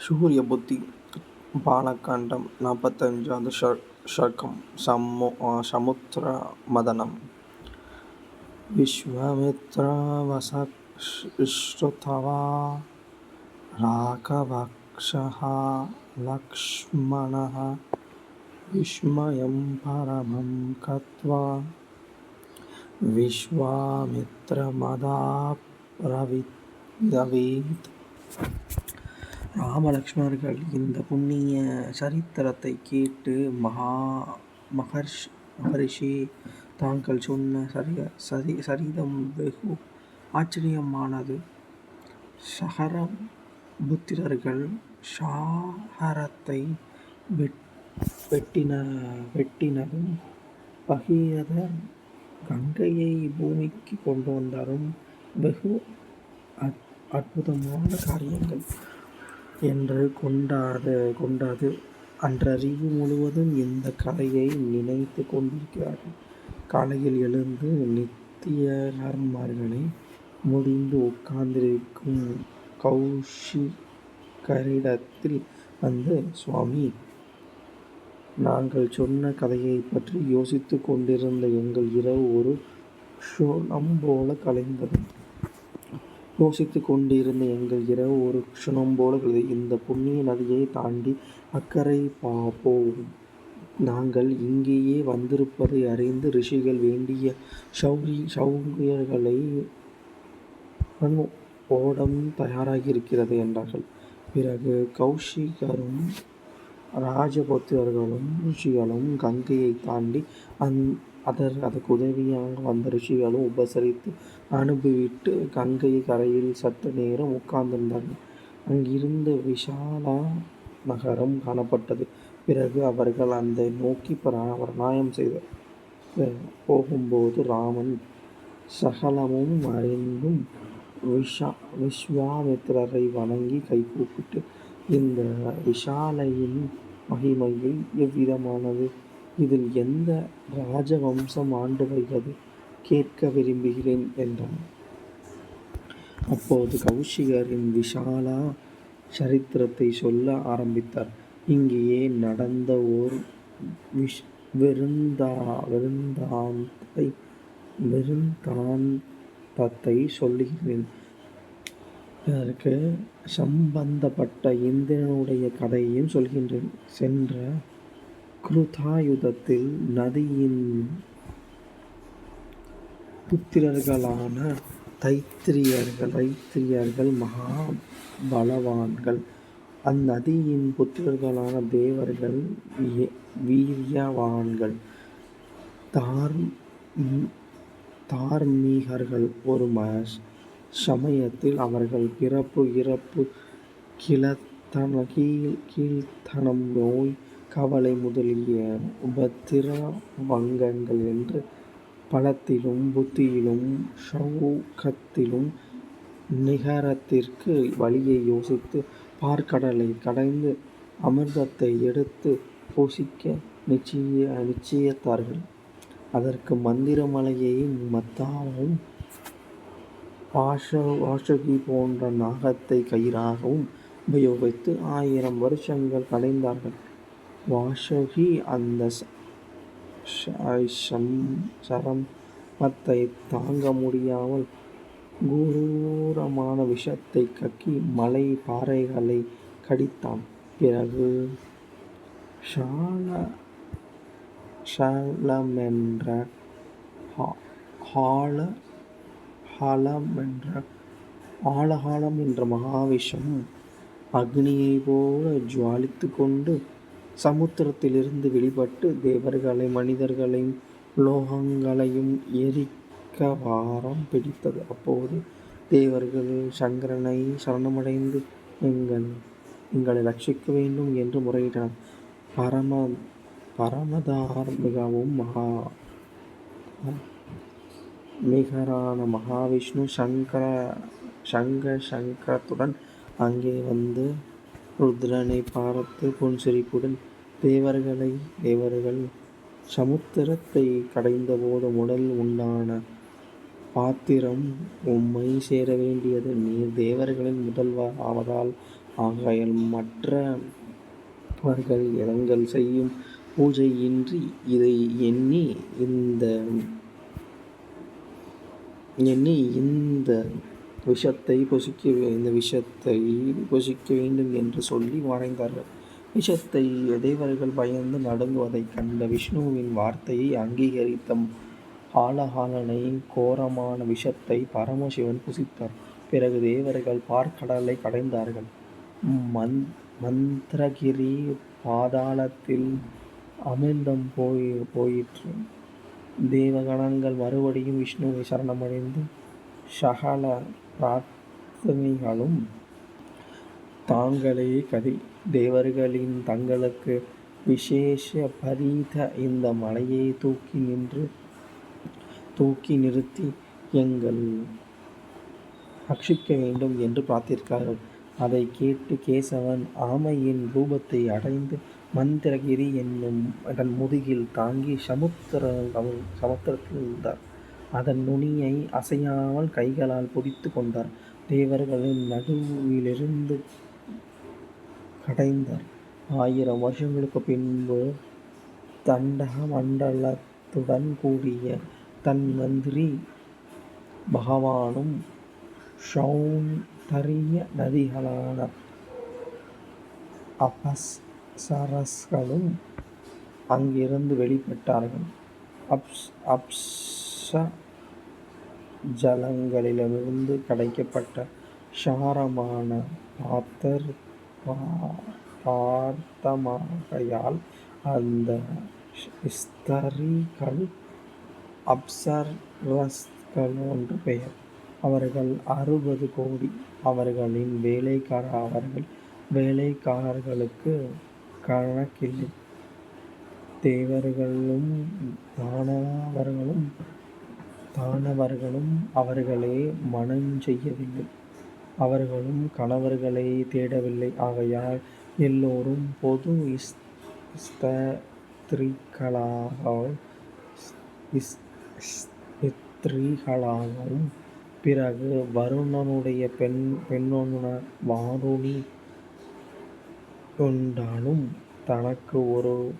సూర్యబొత్తి బాణకంఠం నవపతంజాల శకం సమ్ము సముద్ర మదనం విశ్వమిత్ర వసృతవా రాఘవక్ష లక్ష్మణ విస్మయం పరమం కత్వా. విశ్వామిత్రమదాబ్రవీత్ ராமலக்ஷ்மணர்கள் இந்த புண்ணிய சரித்திரத்தை கேட்டு மகா மகர்ஷ் மகரிஷி தாங்கள் சொன்ன சரிய சரி சரிதம் வெகு ஆச்சரியமானது. சகர புத்திரர்கள் ஷாகரத்தை வெட்டின வெட்டினதும் பகீரதர் கங்கையை பூமிக்கு கொண்டு வந்தாலும் வெகு அற்புதமான காரியங்கள். என்று கொண்டாது கொண்டாது. அன்றறிவு முழுவதும் இந்த கதையை நினைத்து கொண்டிருக்கிறார்கள். காலையில் எழுந்து நித்திய முடிந்து உட்கார்ந்திருக்கும் கௌஷிகரிடத்தில் வந்து சுவாமி நாங்கள் சொன்ன கதையைப் பற்றி யோசித்துக் கொண்டிருந்த எங்கள் இரவு ஒரு ஷோலம் போல கலைந்தது. யோசித்துக் கொண்டிருந்த எங்கள் இரவு ஒரு க்ஷணம் போல இந்த புண்ணிய நதியை தாண்டி அக்கறை போவோம் நாங்கள் இங்கேயே வந்திருப்பதை அறிந்து ரிஷிகள் வேண்டிய சௌரி சௌகரியங்களை ஓடம் தயாராகியிருக்கிறது என்றார்கள். பிறகு கௌஷிகரும் ராஜபுத்திரர்களும் ரிஷிகளும் கங்கையை தாண்டி அந் அதர் அதற்கு உதவியாக வந்த ரிஷிகளும் உபசரித்து அனுப்பிவிட்டு கங்கை கரையில் சற்று நேரம் உட்கார்ந்திருந்தார்கள். அங்கிருந்த விஷாலா நகரம் காணப்பட்டது. பிறகு அவர்கள் அந்த நோக்கி பிரயாணம் செய்த போகும்போது ராமன் சகலமும் அறிந்தும் விஷா விஸ்வாமித்திரரை வணங்கி கைகூப்பிட்டு இந்த விஷாலையின் மகிமையில் எவ்விதமானது? இதில் எந்த ராஜவம்சம் ஆண்டு வருகிறது கேட்க விரும்புகிறேன் என்றான். அப்போது கௌஷிகரின் விஷாலா சரித்திரத்தை சொல்ல ஆரம்பித்தார். இங்கேயே நடந்த ஓர் விஷ் விருந்தா விருந்தாந்தை விருந்தாந்தத்தை சொல்லுகிறேன். அதற்கு சம்பந்தப்பட்ட இந்திரனுடைய கதையையும் சொல்கின்றேன். சென்ற குருதாயுதத்தில் நதியின் புத்திரர்களான தைத்திரியர்கள் தைத்திரியர்கள் மகா பலவான்கள் அந்நதியின் புத்திரர்களான தேவர்கள் வீரியவான்கள். தார் தார்மீகர்கள் ஒரு ம சமயத்தில் அவர்கள் பிறப்பு இறப்பு கிழத்தன கீழ் கீழ்த்தனம் நோய் கவலை முதலிய உபத்திர வங்கங்கள் என்று பலத்திலும் புத்தியிலும் ஷௌகத்திலும் நிகரத்திற்கு வழியை யோசித்து பார்க்கடலை கடைந்து அமிர்தத்தை எடுத்து பூசிக்க நிச்சய நிச்சயித்தார்கள். அதற்கு மந்திரமலையையும் மத்தாவும் வாஷகி போன்ற நாகத்தை கயிறாகவும் உபயோகித்து ஆயிரம் வருஷங்கள் கடைந்தார்கள். வாஷகி அந்த சரமத்தை தாங்க முடியாமல் குரூரமான விஷத்தை கக்கி மலை பாறைகளை கடித்தான். பிறகு ஷலமென்ற ஹால ஹலமென்ற ஆலகாலம் என்ற மகாவிஷம் அக்னியை போல ஜுவாலித்து கொண்டு சமுத்திரத்திலிருந்து வெளிப்பட்டு தேவர்களை மனிதர்களையும் லோகங்களையும் எரிக்க வாரம் பிடித்தது. அப்போது தேவர்கள் சங்கரனை சரணமடைந்து எங்கள் எங்களை ரட்சிக்க வேண்டும் என்று முறையிட்டனர். பரம பரமதார் மிகவும் மகா மிகரான மகாவிஷ்ணு சங்கர சங்க சங்கரத்துடன் அங்கே வந்து ருத்ரனை பார்த்து புன்சிரிப்புடன் தேவர்களை தேவர்கள் சமுத்திரத்தை கடைந்தபோது உடல் உண்டான பாத்திரம் உம்மை சேர வேண்டியது நீர் தேவர்களின் முதல்வர் ஆவதால் ஆகையால் மற்றவர்கள் இடங்கள் செய்யும்? பூஜையின்றி இதை எண்ணி இந்த எண்ணி இந்த விஷத்தை புசிக்க வேண்டும் என்று சொல்லி மறைந்தார்கள். விஷத்தை தேவர்கள் பயந்து நடுங்குவதைக் கண்ட விஷ்ணுவின் வார்த்தையை அங்கீகரித்த ஹாலஹாலனை கோரமான விஷத்தை பரமசிவன் புசித்தார். பிறகு தேவர்கள் பார்க்கடலை கடைந்தார்கள். மந்தரகிரி பாதாளத்தில் அமிர்தம் போயிற்று. தேவகணங்கள் மறுபடியும் விஷ்ணுவை சரணமடைந்து சகல பிரார்த்தனைகளும் தாங்களே கதி. தேவர்களின் தங்களுக்கு விசேஷ பரீத இந்த மலையை தூக்கி நின்று தூக்கி நிறுத்தி எங்கள் ரக்ஷிக்க வேண்டும் என்று பார்த்திருக்கார்கள் அதைக் கேட்டு கேசவன் ஆமையின் ரூபத்தை அடைந்து மந்திரகிரி என்னும் அதன் முதுகில் தாங்கி சமுத்திரத்தில் இருந்தார் அதன் நுனியை அசையாமல் கைகளால் பிடித்துக் கொண்டார். தேவர்களின் நடுவிலிருந்து கடைந்தார். ஆயிரம் வருஷங்களுக்குப் பின்பு தண்ட மண்டலத்துடன் கூடிய தன்வந்திரி பகவானும் சௌந்தர்ய நதிகளான அபஸ்சரஸ்களும் அங்கிருந்து வெளிப்பட்டார்கள். அப்ஸ் அப்ஸ் அப்சரஸ்களிடமிருந்து கிடைக்கப்பட்ட க்ஷாரமான பாத்தர் பார்த்தமாகையால் அந்த ஸ்தரிகள் அப்சர்வஸ்கள் என்று பெயர். அவர்கள் அறுபது கோடி. அவர்களின் வேலைக்காரர் அவர்கள் வேலைக்காரர்களுக்கு கணக்கில்லை. தேவர்களும் தானவர்களும் தானவர்களும் அவர்களே மனம் மணஞ்செய்யவில்லை. அவர்களும் கணவர்களை தேடவில்லை. ஆகையால் எல்லோரும் பொது ஸ்திரீகளாகவும் பிறகு வருணனுடைய பெண் பெண்ணொன்ன வாருணி கொண்டாலும் தனக்கு ஒரு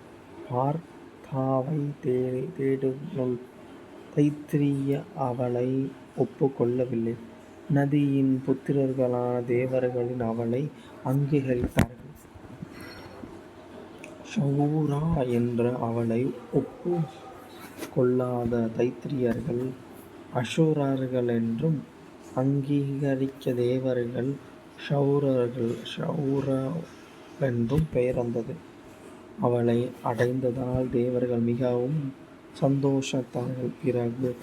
பர்த்தாவைத் தேடினுள் தைத்திரிய அவளை ஒப்புக்கொள்ளவில்லை நதியின் புத்திரர்களான தேவர்களின் அவளை அங்கீகரித்தார்கள். சௌரா என்ற அவளை ஒப்பு கொள்ளாத தைத்திரியர்கள் தைத்தியர்கள் அசுரர்களென்றும் அங்கீகரிக்க தேவர்கள் சௌரர்களென்றும் பெயர் வந்தது. அவளை அடைந்ததால் தேவர்கள் மிகவும் சந்தோஷித்தார்கள். பிறகு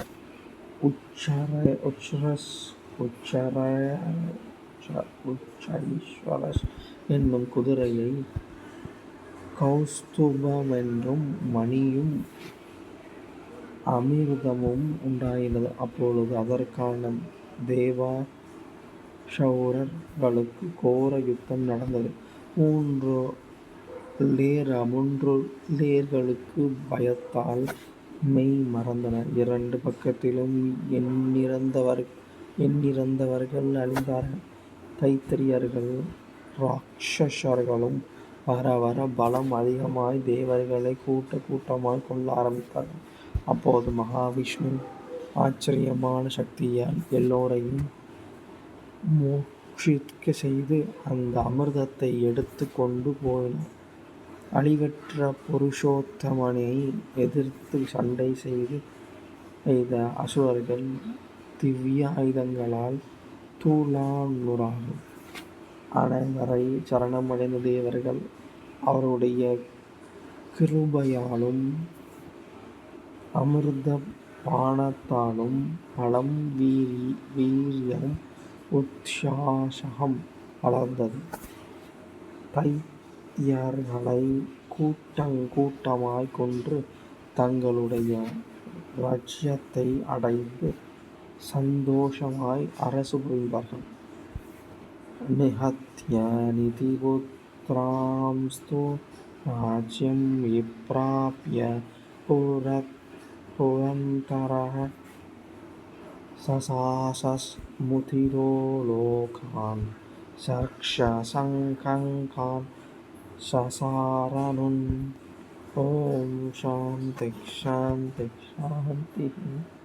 உச்சைஸ்ரவஸ் என்னும் குதிரையை கௌஸ்துபம் என்றும் மணியும் அமிர்தமும் உண்டாயினது அப்பொழுது அதற்கான தேவா ஷௌரர்களுக்கு கோர யுத்தம் நடந்தது. மூன்று லே மூன்று லேர்களுக்கு பயத்தால் மெய் மறந்தன. இரண்டு பக்கத்திலும் எண்ணிறந்தவர்கள் அழிந்தார்கள். தைத்தியர்களும் ராக்ஷசர்களும் வர வர பலம் அதிகமாய் தேவர்களை கூட்ட கூட்டமாய் கொள்ள ஆரம்பித்தார்கள். அப்போது மகாவிஷ்ணு ஆச்சரியமான சக்தியால் எல்லோரையும் மோட்சிக்க செய்து அந்த அமிர்தத்தை எடுத்து கொண்டு போயினார் அழிவற்ற புருஷோத்தமனை எதிர்த்து சண்டை செய்து செய்த அசுரர்கள் திவ்யாயுதங்களால் தூளானார்கள். அனைவரை சரணமடைந்த தேவர்கள் அவருடைய கிருபையாலும் அமிர்தபானத்தாலும் பலம் வீரி வீரியம் உத்சாகம் வளர்ந்தது. தைத்தியர்களைக் கூட்டங் கூட்டமாய்க் கொன்று தங்களுடைய ராஜ்யத்தை அடைந்து சந்தோஷமாய் அரசு புரிந்தார்கள். நிஹத்ய நிதிபுத்ரான்ஸ்து ராஜ்யம் விப்ராப்ய புரந்தரः சசாசஸ்முதிரோ லோகான் சக்ஷசங்கங்கான் ससारणम् ॐ शान्तिः शान्तिः शान्तिः।